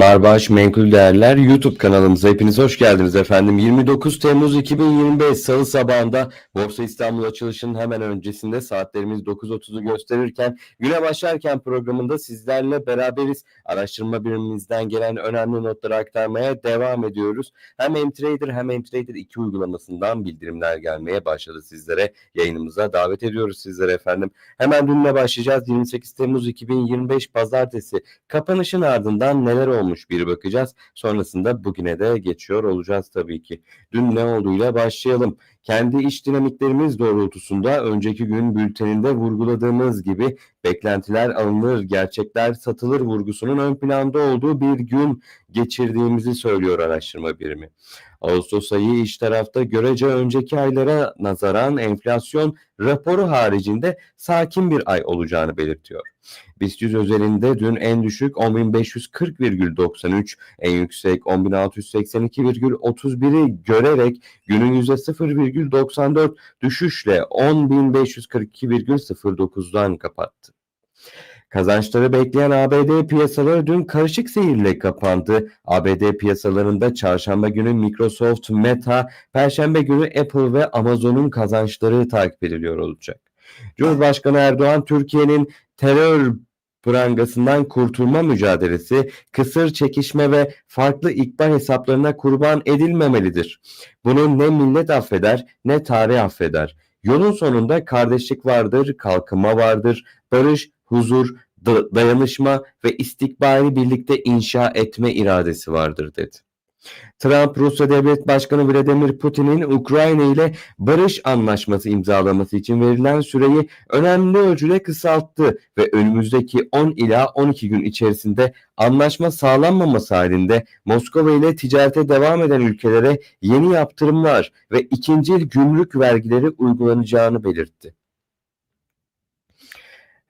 Marbaş Menkul Değerler YouTube kanalımıza hepiniz hoş geldiniz efendim. 29 Temmuz 2025 Salı sabahında Borsa İstanbul açılışının hemen öncesinde saatlerimiz 9.30'u gösterirken güne başlarken programında sizlerle beraberiz. Araştırma birimimizden gelen önemli notları aktarmaya devam ediyoruz. Hem MTrader hem MTrader 2 uygulamasından bildirimler gelmeye başladı sizlere. Yayınımıza davet ediyoruz sizlere efendim. Hemen dünle başlayacağız. 28 Temmuz 2025 Pazartesi kapanışın ardından neler olmuş bir bakacağız. Sonrasında bugüne de geçiyor olacağız tabii ki. Dün ne olduğuyla başlayalım. Kendi iş dinamiklerimiz doğrultusunda önceki gün bülteninde vurguladığımız gibi beklentiler alınır, gerçekler satılır vurgusunun ön planda olduğu bir gün geçirdiğimizi söylüyor araştırma birimi. Ağustos ayı iş tarafta görece önceki aylara nazaran enflasyon raporu haricinde sakin bir ay olacağını belirtiyor. BIST 100 özelinde dün en düşük 10.540,93, en yüksek 10.682,31'i görerek günün %0,94 düşüşle 10.542,09'dan kapattı. Kazançları bekleyen ABD piyasaları dün karışık seyirle kapandı. ABD piyasalarında çarşamba günü Microsoft, Meta, perşembe günü Apple ve Amazon'un kazançları takip ediliyor olacak. Cumhurbaşkanı Erdoğan Türkiye'nin terör prangasından kurtulma mücadelesi, kısır çekişme ve farklı ikbal hesaplarına kurban edilmemelidir. Bunu ne millet affeder ne tarih affeder. Yolun sonunda kardeşlik vardır, kalkınma vardır, barış, huzur, dayanışma ve istikbali birlikte inşa etme iradesi vardır dedi. Trump, Rusya Devlet Başkanı Vladimir Putin'in Ukrayna ile barış anlaşması imzalaması için verilen süreyi önemli ölçüde kısalttı ve önümüzdeki 10 ila 12 gün içerisinde anlaşma sağlanmaması halinde Moskova ile ticarete devam eden ülkelere yeni yaptırımlar ve ikinci gümrük vergileri uygulanacağını belirtti.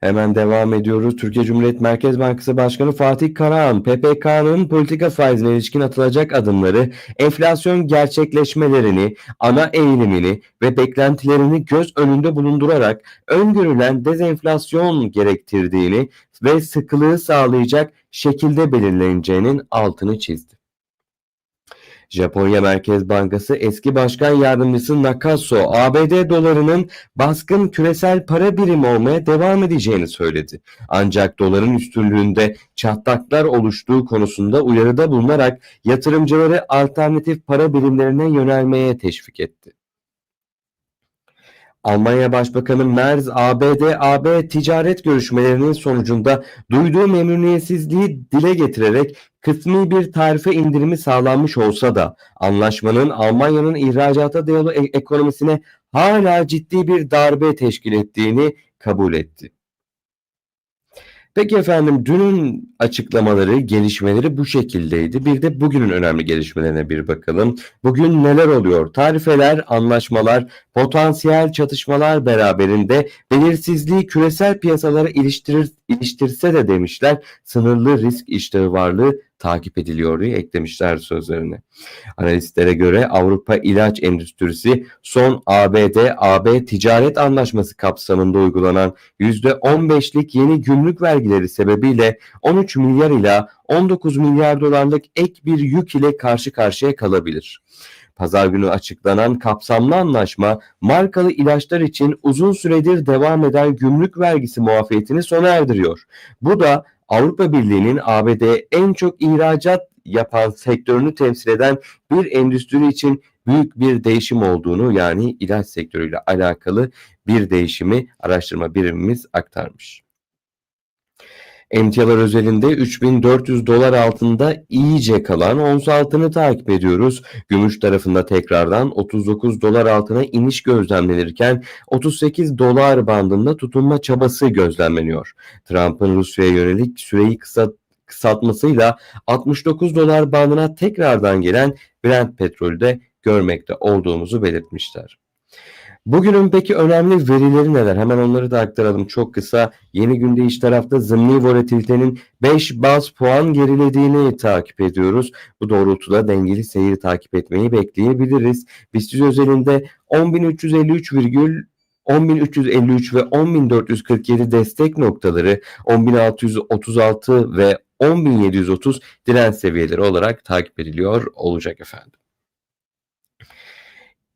Hemen devam ediyoruz. Türkiye Cumhuriyet Merkez Bankası Başkanı Fatih Karahan, PPK'nın politika faizine ilişkin atılacak adımları, enflasyon gerçekleşmelerini, ana eğilimini ve beklentilerini göz önünde bulundurarak öngörülen dezenflasyon gerektirdiğini ve sıkılığı sağlayacak şekilde belirleneceğinin altını çizdi. Japonya Merkez Bankası eski başkan yardımcısı Nakaso, ABD dolarının baskın küresel para birimi olmaya devam edeceğini söyledi. Ancak doların üstünlüğünde çatlaklar oluştuğu konusunda uyarıda bulunarak yatırımcıları alternatif para birimlerine yönelmeye teşvik etti. Almanya Başbakanı Merz, ABD-AB ticaret görüşmelerinin sonucunda duyduğu memnuniyetsizliği dile getirerek kısmi bir tarife indirimi sağlanmış olsa da anlaşmanın Almanya'nın ihracata dayalı e- ekonomisine hala ciddi bir darbe teşkil ettiğini kabul etti. Peki efendim dünün açıklamaları, gelişmeleri bu şekildeydi. Bir de bugünün önemli gelişmelerine bir bakalım. Bugün neler oluyor? Tarifeler, anlaşmalar, potansiyel çatışmalar beraberinde belirsizliği küresel piyasalara iliştirir, iliştirse de demişler sınırlı risk iştahı varlığı takip ediliyor diye eklemişler sözlerine. Analistlere göre Avrupa ilaç endüstrisi son ABD-AB ticaret anlaşması kapsamında uygulanan %15'lik yeni gümrük vergileri sebebiyle 13 milyar ila 19 milyar dolarlık ek bir yük ile karşı karşıya kalabilir. Pazar günü açıklanan kapsamlı anlaşma markalı ilaçlar için uzun süredir devam eden gümrük vergisi muafiyetini sona erdiriyor. Bu da Avrupa Birliği'nin ABD'ye en çok ihracat yapan sektörünü temsil eden bir endüstri için büyük bir değişim olduğunu yani ilaç sektörüyle alakalı bir değişimi araştırma birimimiz aktarmış. Emtialar özelinde 3400 dolar altında iyice kalan ons altını takip ediyoruz. Gümüş tarafında tekrardan 39 dolar altına iniş gözlemlenirken 38 dolar bandında tutunma çabası gözlemleniyor. Trump'ın Rusya'ya yönelik süreyi kısa kısaltmasıyla 69 dolar bandına tekrardan gelen Brent petrolde görmekte olduğumuzu belirtmişler. Bugünün peki önemli verileri neler? Hemen onları da aktaralım çok kısa. Yeni günde iç tarafta zımni volatilitenin 5 baz puan gerilediğini takip ediyoruz. Bu doğrultuda dengeli seyir takip etmeyi bekleyebiliriz. BIST özelinde 10.353, 10.353 ve 10.447 destek noktaları 10.636 ve 10.730 direnç seviyeleri olarak takip ediliyor olacak efendim.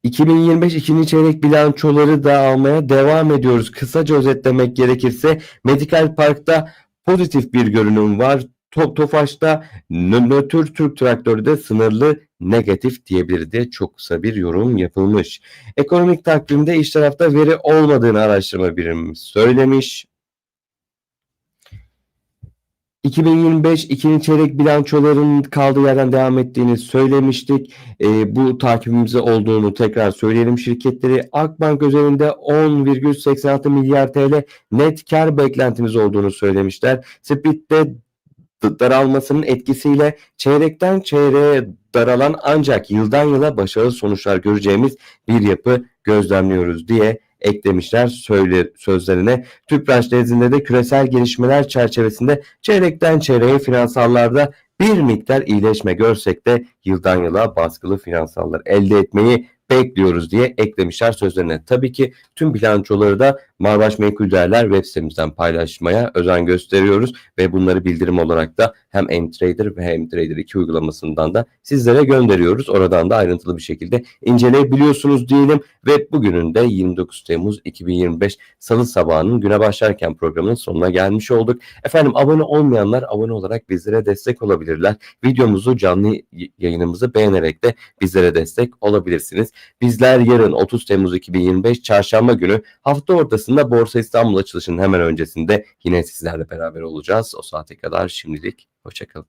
2025 ikinci çeyrek bilançoları da almaya devam ediyoruz. Kısaca özetlemek gerekirse Medical Park'ta pozitif bir görünüm var. To- Tofaş'ta nö- nötr Türk traktörü de sınırlı negatif diyebiliriz diye çok kısa bir yorum yapılmış. Ekonomik takvimde iç tarafta veri olmadığını araştırma birimimiz söylemiş. 2025 ikinci çeyrek bilançoların kaldığı yerden devam ettiğini söylemiştik. E, bu takibimizde olduğunu tekrar söyleyelim. Şirketleri Akbank üzerinde 10,86 milyar TL net kar beklentimiz olduğunu söylemişler. D- daralmasının etkisiyle çeyrekten çeyreğe daralan ancak yıldan yıla başarılı sonuçlar göreceğimiz bir yapı gözlemliyoruz diye eklemişler söyle, sözlerine. Tüpraş nezdinde de küresel gelişmeler çerçevesinde çeyrekten çeyreğe finansallarda bir miktar iyileşme görsek de yıldan yıla baskılı finansallar elde etmeyi bekliyoruz diye eklemişler sözlerine. Tabii ki tüm bilançoları da Marbaş Menkul Değerler web sitemizden paylaşmaya özen gösteriyoruz ve bunları bildirim olarak da hem MTrader ve hem Trader 2 uygulamasından da sizlere gönderiyoruz. Oradan da ayrıntılı bir şekilde inceleyebiliyorsunuz diyelim ve bugünün de 29 Temmuz 2025 Salı sabahının güne başlarken programının sonuna gelmiş olduk. Efendim abone olmayanlar abone olarak bizlere destek olabilirler. Videomuzu canlı yayınımızı beğenerek de bizlere destek olabilirsiniz. Bizler yarın 30 Temmuz 2025 Çarşamba günü hafta ortasında Borsa İstanbul açılışının hemen öncesinde yine sizlerle beraber olacağız. O saate kadar şimdilik hoşçakalın.